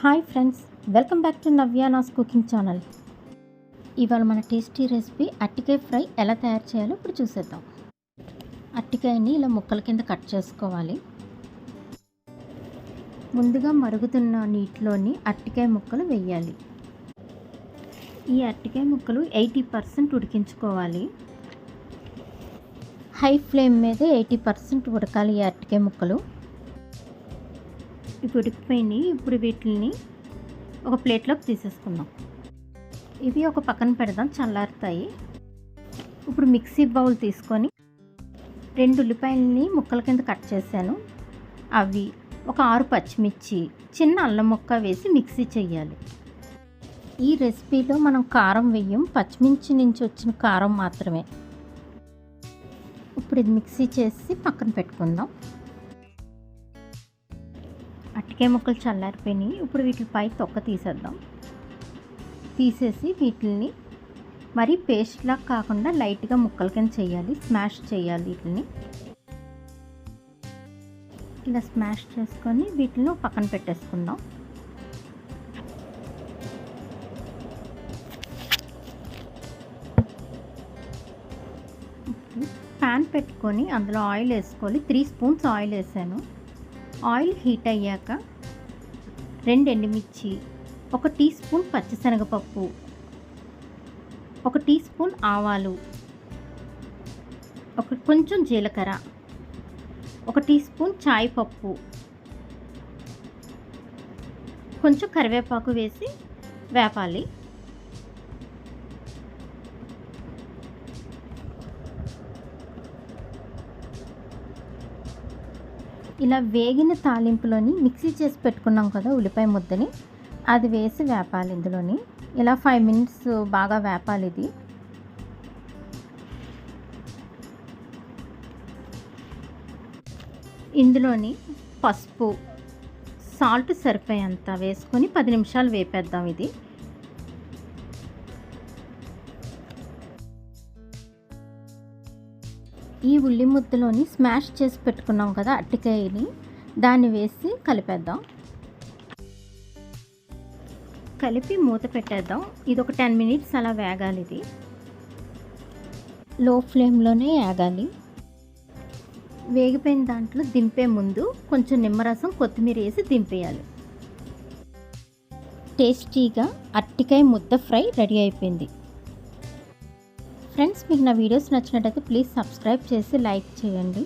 Hi friends welcome back to నవ్యానాస్ cooking channel ఇవాళ మన tasty recipe అట్టికాయ fry ఎలా తయారు చేయాలో ఇప్పుడు చూసేద్దాం. అట్టికాయని ఇలా ముక్కల కింద కట్ చేసుకోవాలి. ముందుగా మరుగుతున్న నీటిలోని అట్టికాయ ముక్కలు వేయాలి. ఈ అట్టికాయ ముక్కలు ఎయిటీ పర్సెంట్ ఉడికించుకోవాలి. హై ఫ్లేమ్ మీద ఎయిటీ పర్సెంట్ ఉడకాలి ఈ ముక్కలు. ఇప్పుడు ఉడికిపోయినాయి. ఇప్పుడు వీటిని ఒక ప్లేట్లోకి తీసేసుకుందాం. ఇవి ఒక పక్కన పెడదాం. చల్లారుతాయి. ఇప్పుడు మిక్సీ బౌల్ తీసుకొని రెండు ఉల్లిపాయలని ముక్కల కింద కట్ చేశాను. అవి ఒక ఆరు పచ్చిమిర్చి చిన్న అల్లం ముక్క వేసి మిక్సీ చేయాలి ఈ రెసిపీలో మనం కారం వేయం పచ్చిమిర్చి నుంచి వచ్చిన కారం మాత్రమే. ఇప్పుడు ఇది మిక్సీ చేసి పక్కన పెట్టుకుందాం. అటికే ముక్కలు చల్లారిపోయినాయి. ఇప్పుడు వీటిపై తొక్క తీసేద్దాం. తీసేసి వీటిని మరీ పేస్ట్లా కాకుండా లైట్గా ముక్కల కింద చేయాలి. స్మాష్ చేయాలి వీటిని ఇలా స్మాష్ చేసుకొని వీటిని పక్కన పెట్టేసుకుందాం. ప్యాన్ పెట్టుకొని అందులో ఆయిల్ వేసుకోవాలి. త్రీ స్పూన్స్ ఆయిల్ వేసాను. ఆయిల్ హీట్ అయ్యాక రెండు ఎండుమిర్చి ఒక టీ స్పూన్ పచ్చిశనగపప్పు ఒక టీ స్పూన్ ఆవాలు ఒక కొంచెం జీలకర్ర ఒక టీ స్పూన్ చాయ్ పప్పు కొంచెం కరివేపాకు వేసి వేపాలి. ఇలా వేగిన తాలింపులోని మిక్సీ చేసి పెట్టుకున్నాం కదా ఉల్లిపాయ ముద్దని. అది వేసి వేపాలి ఇందులోని. ఇలా ఫైవ్ మినిట్స్ బాగా వేపాలి ఇది. ఇందులోని పసుపు సాల్ట్ సరిపోయేంత వేసుకొని పది నిమిషాలు వేపేద్దాం ఇది. ఈ ఉల్లి ముద్దలోని స్మాష్ చేసి పెట్టుకున్నాం కదా అట్టికాయని దాన్ని వేసి కలిపేద్దాం. కలిపి మూత పెట్టేద్దాం. ఇది ఒక టెన్ మినిట్స్ అలా వేగాలి ఇది. లో ఫ్లేమ్లోనే వేగాలి. వేగిపోయిన దాంట్లో దింపే ముందు కొంచెం నిమ్మరసం కొత్తిమీర వేసి దింపేయాలి. టేస్టీగా అట్టికాయ ముద్ద ఫ్రై రెడీ అయిపోయింది. ఫ్రెండ్స్ మీకు నా వీడియోస్ నచ్చినట్టయితే ప్లీజ్ సబ్స్క్రైబ్ చేసి లైక్ చేయండి.